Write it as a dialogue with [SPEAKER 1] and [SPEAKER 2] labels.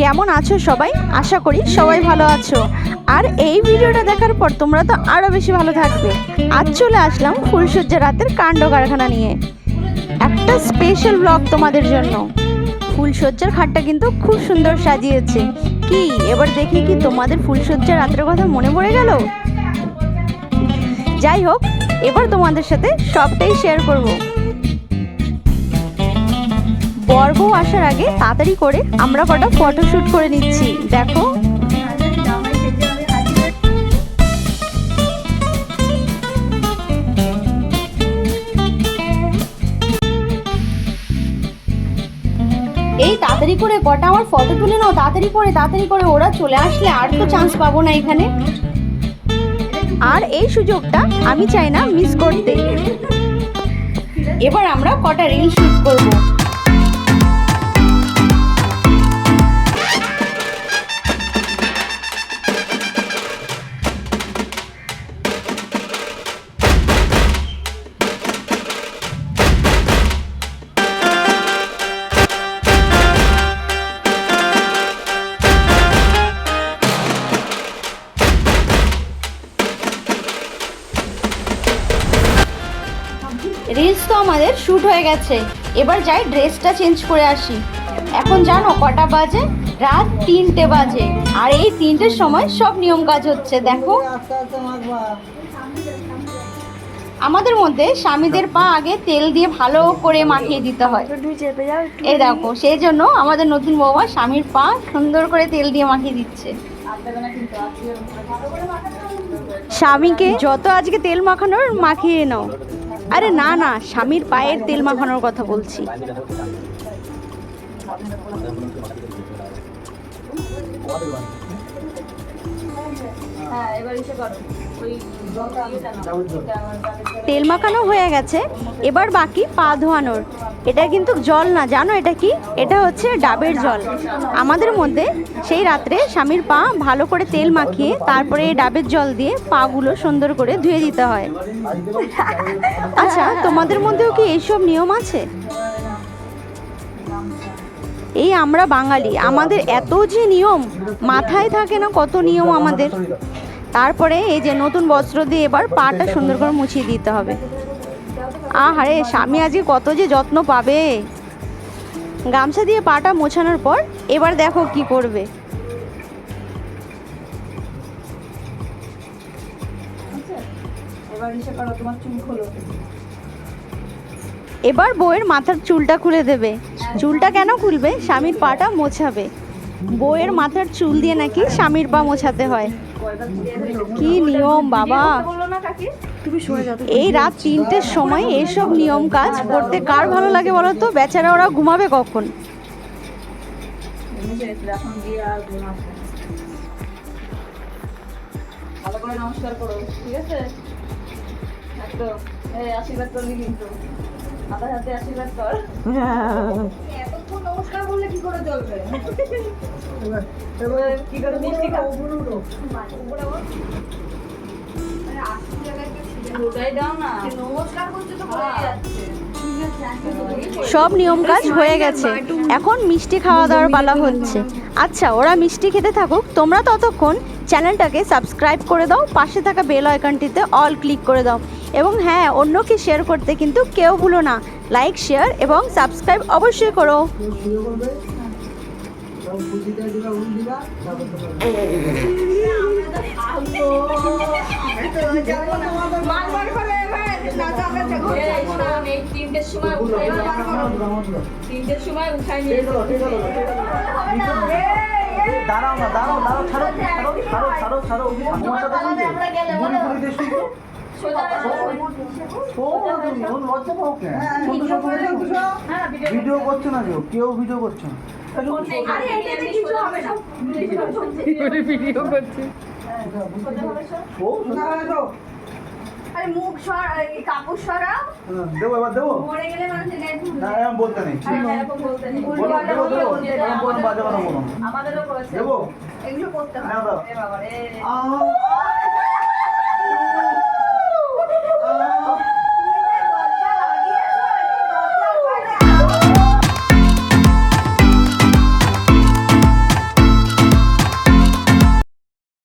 [SPEAKER 1] কেমন আছো সবাই? আশা করি সবাই ভালো আছো। আর এই ভিডিওটা দেখার পর তোমরা তো আরও বেশি ভালো থাকবে। আজ চলে আসলাম ফুলসজ্জা রাতের কাণ্ড কারখানা নিয়ে। একটা স্পেশাল ব্লগ তোমাদের জন্য। ফুলসজ্জার খাটটা কিন্তু খুব সুন্দর সাজিয়েছে। কি? এবার দেখি কি তোমাদের ফুলসজ্জা রাতের কথা মনে পড়ে গেল? যাই হোক, এবার তোমাদের সাথে সবটাই শেয়ার করব। বর বউ আসার আগে তাড়াতাড়ি করে আমরা কটা ফটোশ্যুট করে নিচ্ছি। দেখো তাড়াতাড়ি করে কটা আমার ফটো তুলে নাও, তাড়াতাড়ি করে তাড়াতাড়ি করে। ওরা চলে আসলে আর তো চান্স পাবো না এখানে। আর এই সুযোগটা আমি চাই না মিস করতে। এবার আমরা কটা রিল শুট করব। রিলস তো আমাদের শ্যুট হয়ে গেছে। এবার যাই ড্রেসটা চেঞ্জ করে আসি। এখন জানো কটা বাজে? রাত তিনটে বাজে। আর এই তিনটের সময় সব নিয়ম কাজ হচ্ছে, দেখো। আমাদের মধ্যে স্বামীদের পা আগে তেল দিয়ে ভালো করে মাখিয়ে দিতে হয়। এই দেখো, সেই জন্য আমাদের নতুন বৌমা স্বামীর পা সুন্দর করে তেল দিয়ে মাখিয়ে দিচ্ছে। স্বামীকে যত আজকে তেল মাখানোর, মাখিয়ে নাও। আরে না না স্বামীর পায়ের তেল মাখানোর কথা বলছি। তেল মাখানো হয়ে গেছে। এবার বাকি পা ধোয়ানোর। এটা কিন্তু জল না জানো এটা কি? এটা হচ্ছে ডাবের জল। আমাদের মধ্যে সেই রাত্রে স্বামীর পা ভালো করে তেল মাখিয়ে তারপরে এই ডাবের জল দিয়ে পাগুলো সুন্দর করে ধুয়ে দিতে হয়। আচ্ছা তোমাদের মধ্যেও কি এইসব নিয়ম আছে? এই আমরা বাঙালি আমাদের এত যে নিয়ম মাথায় থাকে না কত নিয়ম আমাদের? তারপরে এই যে নতুন বস্ত্র দিয়ে এবার পাটা সুন্দর করে মুছিয়ে দিতে হবে। আহারে, স্বামী আজকে কত যে যত্ন পাবে। গামছা দিয়ে পাটা মোছানোর পর এবার দেখো কি করবে। এবার বউয়ের মাথার চুলটা খুলে দেবে। চুলটা কেন খুলবে? স্বামীর পাটা মোছাবে। বউয়ের মাথার চুল দিয়ে নাকি স্বামীর পা মোছাতে হয়। কি নিয়ম বাবা? এই রাত তিনটের সময় এইসব নিয়ম কাজ করতে কার ভালো লাগে বলো তো? বেচারা ওরা ঘুমাবে কখন?
[SPEAKER 2] ভালো করে নমস্কার করো ঠিক আছে? আশীর্বাদ করবি কিন্তু। হাতে হাতে আশীর্বাদ কর। নমস্কার বললে কি করে চলবে? এবার কি করে মিষ্টি খাব ওটাই দাও না। নমস্কার করছে তো
[SPEAKER 1] সব নিয়ম কাজ হয়ে গেছে। এখন মিষ্টি খাওয়া দাওয়ার পালা হচ্ছে। আচ্ছা ওরা মিষ্টি খেতে থাকুক তোমরা ততক্ষণ চ্যানেলটাকে সাবস্ক্রাইব করে দাও পাশে থাকা বেল আইকনটিতে অল ক্লিক করে দাও। এবং হ্যাঁ অন্যকে শেয়ার করতে কিন্তু কেউ ভুলো না। লাইক শেয়ার এবং সাবস্ক্রাইব অবশ্যই করো।
[SPEAKER 2] সময় উঠাই নিয়ে
[SPEAKER 3] দাঁড়াও না দাঁড়াও দাঁড়াও ছাড়ো ছাড়ো ছাড়ো ছাড়ো দিয়ে শুধু ভিডিও করছ না কেউ? কেউ ভিডিও করছ না?
[SPEAKER 2] আরে এটাতে কিছু হবে না।
[SPEAKER 3] ও,
[SPEAKER 2] আরে মুখ সর কাপড় সরাও।
[SPEAKER 3] হ্যাঁ, দেবো এবার দেবো।
[SPEAKER 2] মরে গেলে মানুষের গায়ে ধুলো
[SPEAKER 3] না এরকম বলতে নেই।
[SPEAKER 2] এরকম বলতে নেই।
[SPEAKER 3] দেবো, দেবো, এরকম বলুন, বাজে কথা বলুন।
[SPEAKER 2] আমাদেরও করেছে।
[SPEAKER 3] দেবো।
[SPEAKER 2] এগুলো করতে বাবা রে।
[SPEAKER 3] আহ,